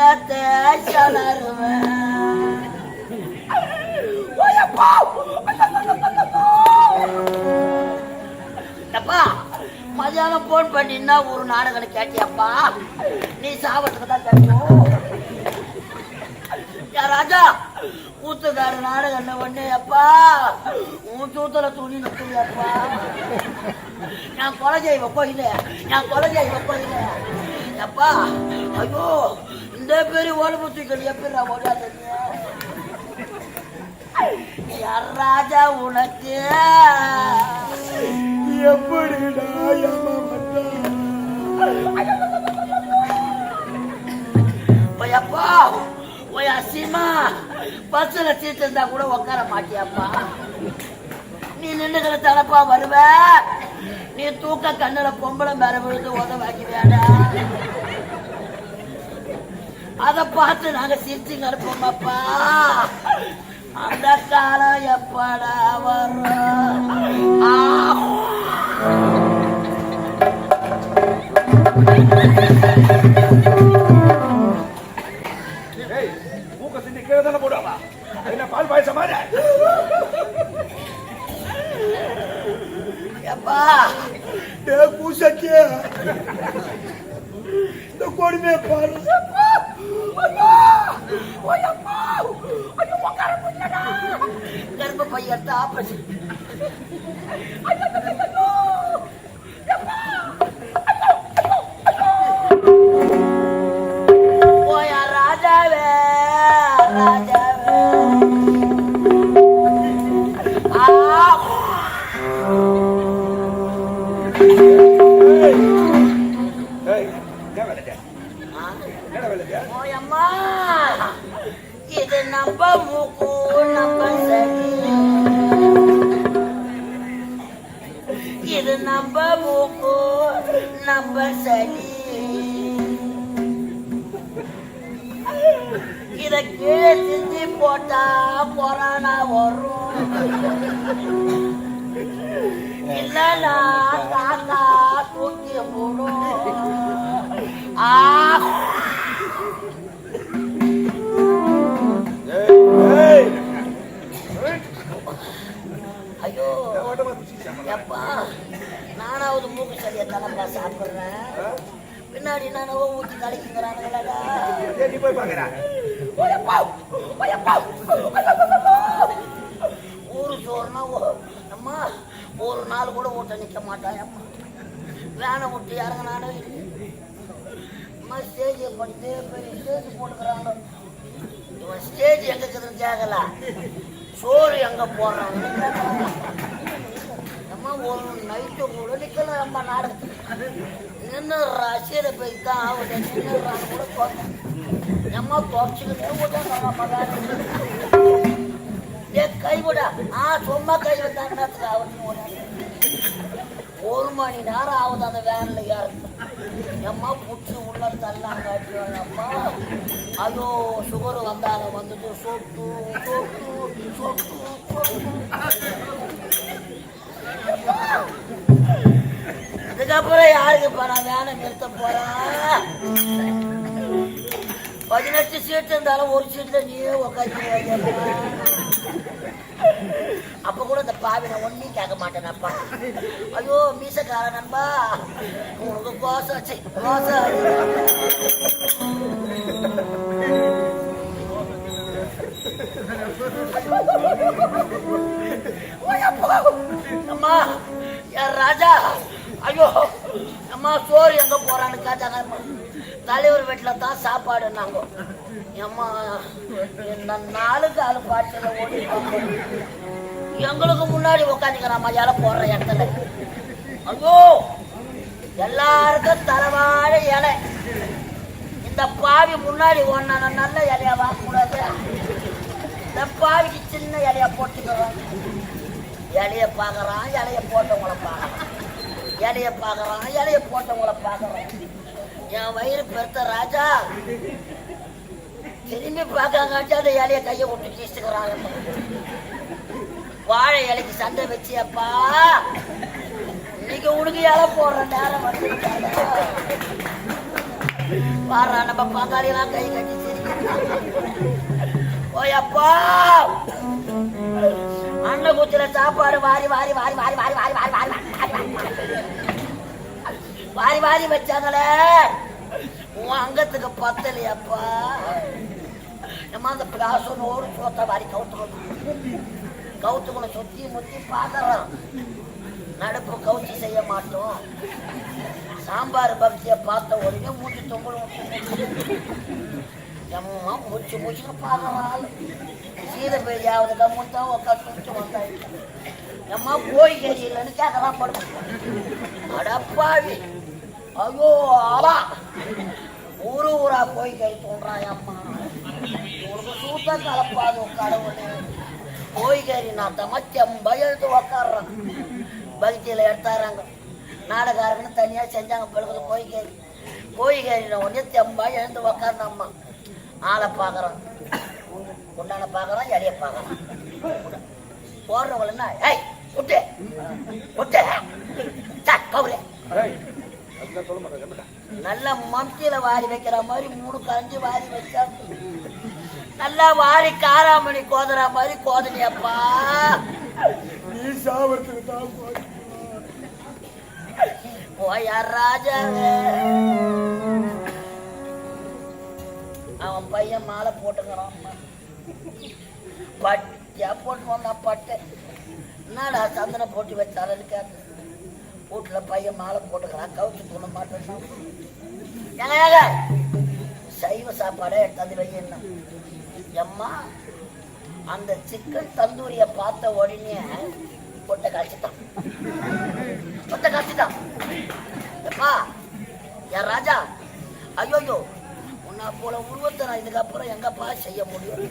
என்னத்தை சலருவேன் அப்பா மதியானம் போன் பண்ணினா ஒரு நாடகம் கேட்டியப்பா? நீ சாவத்துக்கு தான் கேட்கும் ராஜா கூத்துக்கார நாடகம் என்ன பண்ணு அப்பா உன் தூத்துல துணி நிற்குதுப்பா நான் கொலை செய்வ கோயில நான் கொலை செய்வ கோயில. அப்பா ஐயோ இந்த பெரிய ஓடுபு எப்படி ஓடாது யார் ராஜா உனக்கு எப்படி அப்பா போய் அசிமா பஸ்ல சீட்டு இருந்தா கூட உட்கார மாட்டியாப்பா நீ நின்றுக்கிற தனப்பா வருவ நீ தூக்க கண்ணுல பொம்பளை மேல விழுந்து உதவாக்கி வேண்டாம் அத பார்த்து நாங்க சிரிச்சு அனுப்போமாப்பா அந்த காலம் எப்படா வரும்? கீழே தானே போடுவாமா? என்ன பால் பாயசம் மாதிரி. இந்த கொடுமையை பாரு. கர்ப்ப பையன் சரி இத கீழே சிந்தி போட்டா கொரோனா வரும். இல்லைன்னா காக்கா தூக்கி போடும். ஆ. ஏய் ஏய் ஐயோ. ஓட்டமா பிடிச்சிச்சா எப்பா நானாவது மூக்கு சளியை தலைப்பா சாப்பிடுறேன். பின்னாடி நானவோ ஊற்றி கலைக்குங்கிறானுங்களா நீ போய் பாக்குறா. ஊரு சோறுனா ஓ- அம்மா ஒரு நாள் கூட ஊட்ட நிற்க மாட்டான் அம்மா வேனை விட்டு இறங்கினானோ. இல்லை அம்மா ஸ்டேஜை படித்து பெரிய ஸ்டேஜ் போட்டுக்கிறாங்க. ஸ்டேஜ் எங்க இருக்குதுன்னு கேட்கல சோறு எங்க போறாங்க அம்மா ஒரு நைட்டு கூட நிக்கல அம்மா நாடகத்துக்கு நின்று ரசிகரை போய் தான் ஆகுது நின்றுறான்னு கூட தோணும் அம்மா துவச்சிக்கிட்டே விட்டா ஏ கைவிட ஆ சும்மா கை விட்டாங்க அவருக்கு ஒரு மணி நேரம் ஆகுது அந்த வேன்ல ஏறும் எம்மா புடிச்சு உள்ள தள்ளாங்க அம்மா ஐயோ சுகர் வந்தாங்க. வந்துட்டு சொட்டு சொட்டு சொட்டு இதுக்கப்புறம் யாருக்கு போறான் நான் வேனை நிறுத்த போறேன்? பதினெட்டு சீட்டு இருந்தாலும் ஒரு சீட்ல நீயே உட்காந்து அப்ப கூட இந்த பாவி நான் ஒன்னையும் கேட்க மாட்டேனப்பா. ஐயோ மீசக்கார நண்பா. உனக்கு கோசம் ச்சை, கோசம் அம்மா யார் ராஜா. ஐயோ அம்மா சோறு எங்க போறான்னு கேட்டாங்க. அம்மா. தலைவர் வீட்டில் தான் சாப்பாடுன்னாங்க. அம்மா இந்த நாலு காலு பாட்டில் ஓடி எங்களுக்கு முன்னாடி உட்காந்துக்கிறான் இலை போடுற இடத்துல. ஐயோ எல்லாருக்கும் தரவாழ இலை. இந்த பாவி முன்னாடி ஒன்னா நல்ல இலையா வாங்கக்கூடாது. இந்த பாவிக்கு சின்ன இலையா போட்டுக்கிறான் இலைய பார்க்கறான் இலைய போட்டவங்கள பார்க்கறான். இலைய பார்க்கறான் இலைய போட்டவங்கள பார்க்கறான். என் வயிறு பெருத்த ராஜா. திரும்பி பார்க்காங்காட்டி அந்த இலைய கையை விட்டு கீச்சுக்கிறான் வாழை இலைக்கு சண்டை வச்சியப்பா இன்னைக்கு உனக்கு இலை போடுற நேரம் வந்து பாரா நம்ம பங்காளியெல்லாம் கை கட்டி ஓயப்பா அண்ணன் குச்சில சாப்பாடு வாரி வாரி வாரி வாரி வாரி வாரி வாரி வாரி வாரி வாரி வாரி வச்சாங்களே உன் அங்கத்துக்கு பத்தலையாப்பா நம்ம அந்த பிளாசம் ஒரு சோத்த வாரி கவுத்துக்கணும் கவுத்துக்கணும் சுத்தி முத்தி பாக்குறோம் நடப்பு கவுச்சி செய்ய மாட்டோம். சாம்பார் பக்தியை பார்த்த உடனே மூச்சு தொங்கலும் எம்மா மூச்சு மூச்சுன்னு பார்க்கறாள் சீத பெரியாவது கம்முத்தா உட்காந்து குடிச்சு வந்தாயிட்டு எம்மா போய் கறியிலன்னு கேட்கலாம் படுத்து. அடப்பாவி ஐயோ ஆளா. ஊரு ஊரா போய் கறி தோன்றான் அம்மா உனக்கு சூத்த கலப்பாது கடவுளே. போய்காரிநாத்த மச்சம் பயந்து உக்காடுறான் பக்தியில எடுத்தாராங்க. நாடகாரங்கன்னு தனியா செஞ்சாங்க பிள்ளைங்க போய்காரி போய்காரின உடனே தெம்பா எழுந்து உக்காருன அம்மா. ஆளை பார்க்குறான். உண்டான பார்க்குறான் எடைய பார்க்குறான். போடுறவங்களா ஏய் குட்டு. குட்டு. கவுலே நல்ல மம்சியில வாரி வைக்கிற மாதிரி மூணு கரைஞ்சி வாரி வச்சா நல்லா வாரி காராமணி கோதற மாதிரி கோதனியப்பா நீ சாவறதுக்கு தான் போய். ஓயா ராஜாவே. அவன் பையன் மாலை போட்டுக்கிறான் பட்டியா போட்டு வந்தான் பட்டு. என்னடா சந்தனை போட்டு வச்சாருன்னு கேட்டு வீட்டுல பையன் மாலை போட்டுக்கிறான் கவுச்சு தூண மாட்டேன் ஏங்க. சைவ சாப்பாடே எடுத்தாந்து வைக்கணும் எம்மா அந்த சிக்கன் தந்தூரிய பார்த்த உடனே கொட்டை காய்ச்சிட்டான். பொட்டை காய்ச்சிட்டான். எப்பா என் ராஜா ஐயோயோ உன்னை போல உருவத்தை நான் இதுக்கப்புறம் எங்கப்பா செய்ய முடியும்?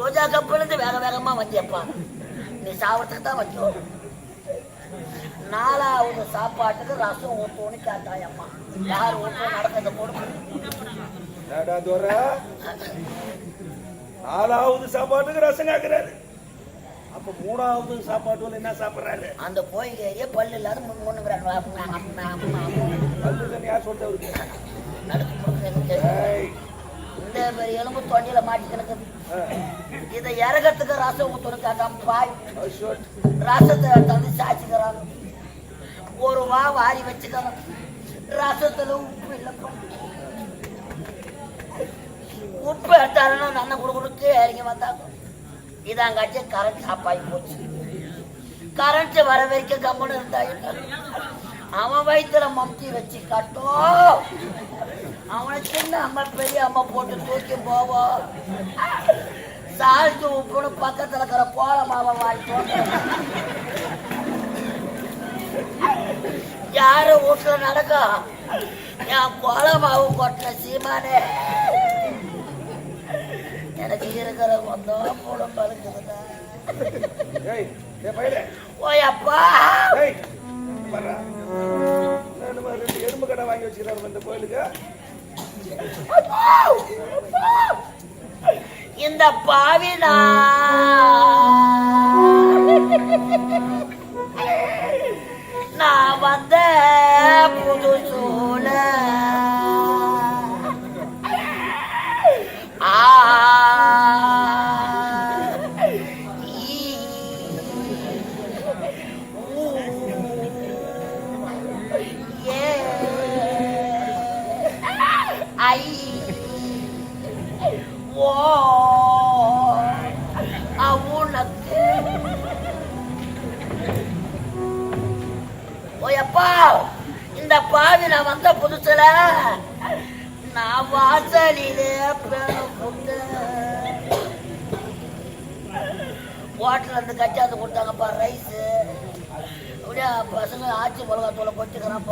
ரோஜா கப்பிலிருந்து வேக வேகமா வந்தியப்பா. நீ சாவத்துக்கு தான் வச்சோம் நாலாவது சாப்பாட்டுக்கு ரசம் ஊற்றுவோன்னு கேட்டாய் அம்மா. யார் ஊற்றுவோம் நடந்த போடுற நாலாவது சாப்பாட்டுக்கு ரசம் கேட்கிறாரு அப்ப மூணாவது சாப்பாட்டு என்ன சாப்பிடுறாரு? அந்த கோயில் ஏரியா பல்லு இல்லாத முன்னுங்கிறாங்க பல்லு தண்ணி யார் சொல்றவருக்கு? இந்த பெரிய எலும்பு தொண்டியில மாட்டிக்கினது இதை இறகத்துக்கு ரசம் ஊத்துறதுக்காக பாய். ரசத்தை தந்து சாச்சிக்கிறாங்க ஒரு வா வாரி வச்சுக்கலாம் ரசத்துல உப்பு இல்லப்பா உப்பு எடுத்தாருன்னா குடு கொடுக்கணுக்கு இறங்கி வந்தாங்க இதாங்காச்சு கரண்ட் ஆஃப் போச்சு. கரண்ட் வர வரைக்கும் கம்முன்னு இருந்தாங்க அவன் வயிற்றுல மம்தி வச்சு கட்டும். அவனை சின்ன அம்மா பெரிய அம்மா போட்டு தூக்கி போவோம் சால்ட்டு உப்புன்னு பக்கத்துல இருக்கிற கோல மாவை வாங்கி போட்டு. யார வீட்டுல நடக்கும் என் குளமாவு கொட்ட சீமானே. எனக்கு இருக்கிற கொஞ்சம் கூட பழுக்குதுடா ஓயப்பா எறும்பு கடை வாங்கி வச்சுக்கிறாரு இந்த கோயிலுக்கு? இந்த பாவினா ஐ ஓ உனக்கு ஓயப்பா இந்த பாவி நான் வந்த புதுசுல நான் வாசலிலே ஹோட்டல் இருந்து கச்சாந்து கொடுத்தாங்கப்பா ரைஸ் அப்படியே பசங்க ஆச்சி மிளகாத்தூளை கொச்சுக்கிறான்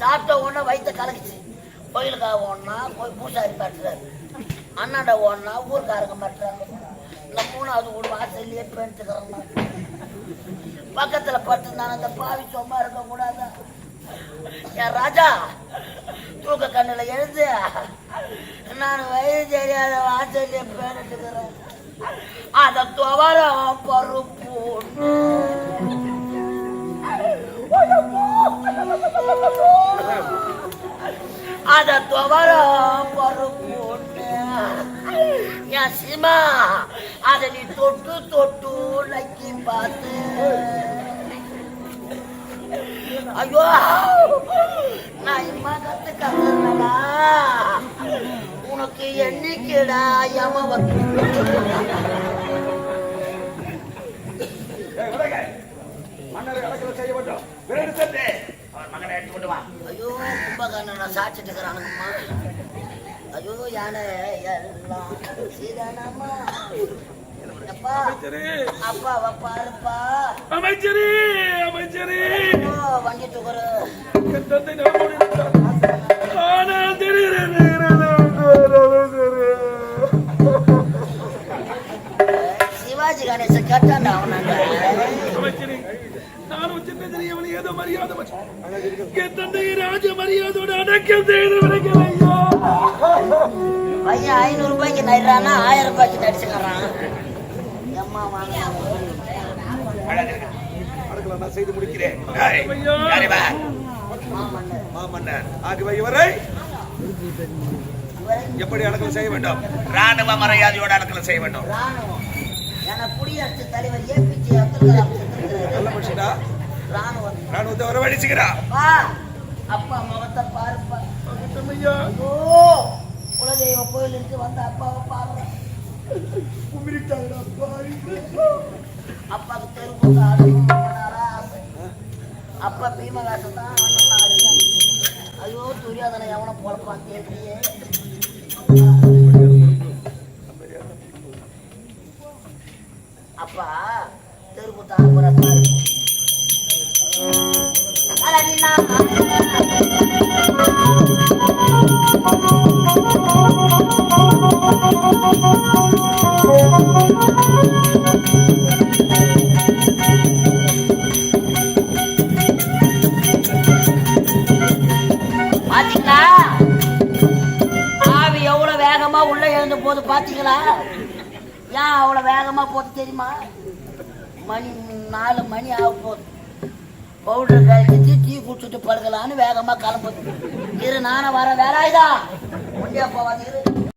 சாப்பிட்ட உடனே வயிற்ற கலக்குச்சு. கோயிலுக்காக ஓடனா போய் பூசாரி மாட்டுறாரு அண்ணாண்ட ஓடனா ஊருக்காரங்க மாட்டுறாங்க இந்த மூணாவது ஒரு வாசல்லையே பேண்டுக்கிறாங்க பக்கத்துல படுத்திருந்தாங்க அந்த பாவி சும்மா இருக்க கூடாதா? என் ராஜா தூக்க கண்ணில் எழுந்து நான் வயது தெரியாத வாசல்லையே பேண்டுக்கிறேன் அத துவர பருப்பு அத துவர பருப்பு என் சீமா அத நீ தொட்டு தொட்டு நக்கி பார்த்து ஐயோ நான் இம்மா கத்து கத்துனடா உனக்கு என்னைக்குடா யம வந்து ஏய், விலக. அடக்கல செய்ய வேண்டும். விரைந்து சென்று. அவர் மகனை எடுத்து கொண்டு வா. ஐயோ கும்பகர்ணனை சாச்சிட்டு இருக்கிறானுங்கம்மா ஐயோ யானை எல்லாம் சீதானம்மா அப்பா அமைச்சரே அமைச்சரே. வண்டி துகரு. ஆனால் திடீரென சிவாஜி கணேச கேட்டாண்டா அவனாண்ட அமைச்சரே நானும் சின்ன தெரியவனை ஏதோ மரியாதை வச்சு- என் தந்தை ராஜ மரியாதையோடு அடக்கம் செய்து விளக்கல ஐயா. பையன் ஐநூறு ரூபாய்க்கு நடுறானா ஆயிரம் ரூபாய்க்கு நடிச்சுக்கிறான் எம்மா வாங்க. அடக்கலாம் நான் செய்து முடிக்கிறேன். மாமன்னர். இவரை? எப்படி அடக்கம் செய்ய வேண்டும்? ராணுவ மரியாதையோடு அடக்கம் செய்ய வேண்டும். ராணுவம். என குடியரசு தலைவர் ஏபிஜே அப்துல் கலாம் ராணுவத்தை வரவழைச்சுக்கிறா அப்பா முகத்தை பாருப்பா. குலதெய்வ கோயிலுக்கு வந்த அப்பாவை பாருங்க அப்பாவுக்கு தெருவுக்கு ஆடணும் ரொம்ப நாளா ஆசை அப்பா பீமகாசம் தான் ஐயோ துரியாதனை எவனை பொழப்பான் தெரியலையே அப்பா தெருவுக்கு ஆடுறப்பா பாத்தீங்களா போது பாத்தீங்களா? ஏன் அவ்வளவு வேகமா போது தெரியுமா? மணி நாலு மணி ஆக போகுது. பவுடர் கழிச்சு குடிச்சிட்டு படுக்கலான்னு வேகமா கிளம்புது. இரு நானும் வர வேலாயுதா ஒண்டியா வந்து இரு.